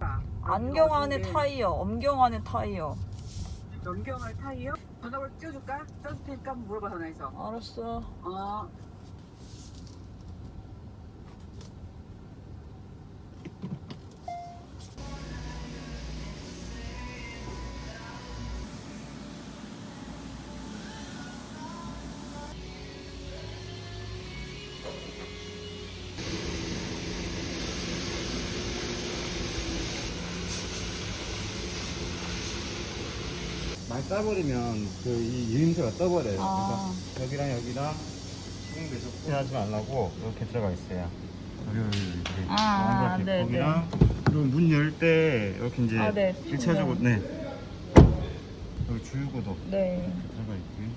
아, 안경 안에 타이어, 엄경 안에 타이어. 염경을 타이어? 전화번호 띄워줄까? 써줄 테니까 물어봐 전화해서 알았어. 어 많이 싸버리면 그 이 유임새가 떠버려요. 아. 그래서 여기랑 여기랑 지나지 말라고 이렇게 들어가 있어요. 여기 여기 이렇게 아, 동그랗게 네, 거기랑 그리고 문 열 때 이렇게 이제 아, 네. 일차적으로 네. 여기 줄구도 네. 들어가 있고요.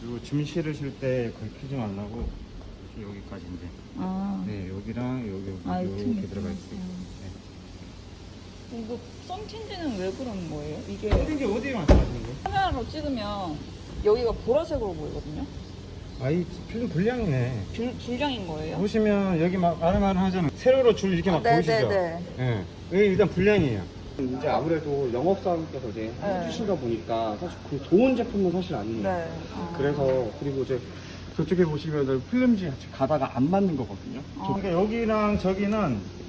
그리고 짐 실으실 때 거의 켜지 말라고 이렇게 여기까지 이제 아. 네 여기랑 여기 여기 아, 이렇게 틈이 들어가. 있어요. 네. 이거 썬틴지는 왜 그런 거예요? 이게 이게 어디에 맞춰하시는 거예요? 카메라로 찍으면 여기가 보라색으로 보이거든요. 아이 필름 불량이네. 불, 불량인 거예요? 보시면 여기 막 아름아름 하잖아요. 세로로 줄 이렇게 막 네, 보이시죠? 네, 예. 여기 일단 불량이에요. 이제 아무래도 영업사원께서 이제 네. 해주신다 보니까 사실 그 좋은 제품은 사실 아니에요. 네. 아. 그래서 그리고 이제 저쪽에 보시면은 필름지 같이 가다가 안 맞는 거거든요. 아. 그러니까 여기랑 저기는 아이고야.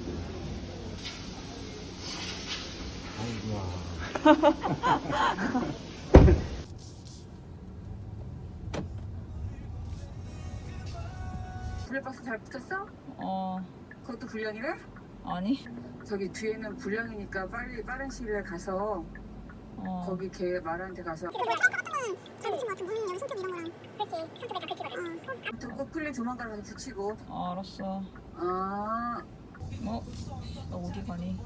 블랙박스 잘 붙였어? 어, 그것도 불량이래? 아니. 저기 뒤에는 불량이니까 빨리 빠른 시일에 가서 어. 거기 걔 말하는 데 가서 다 긁히거든. 어. 꼬풀리 조만간 가서 붙이고 아, 알았어. 아 어? 나 어디 가니?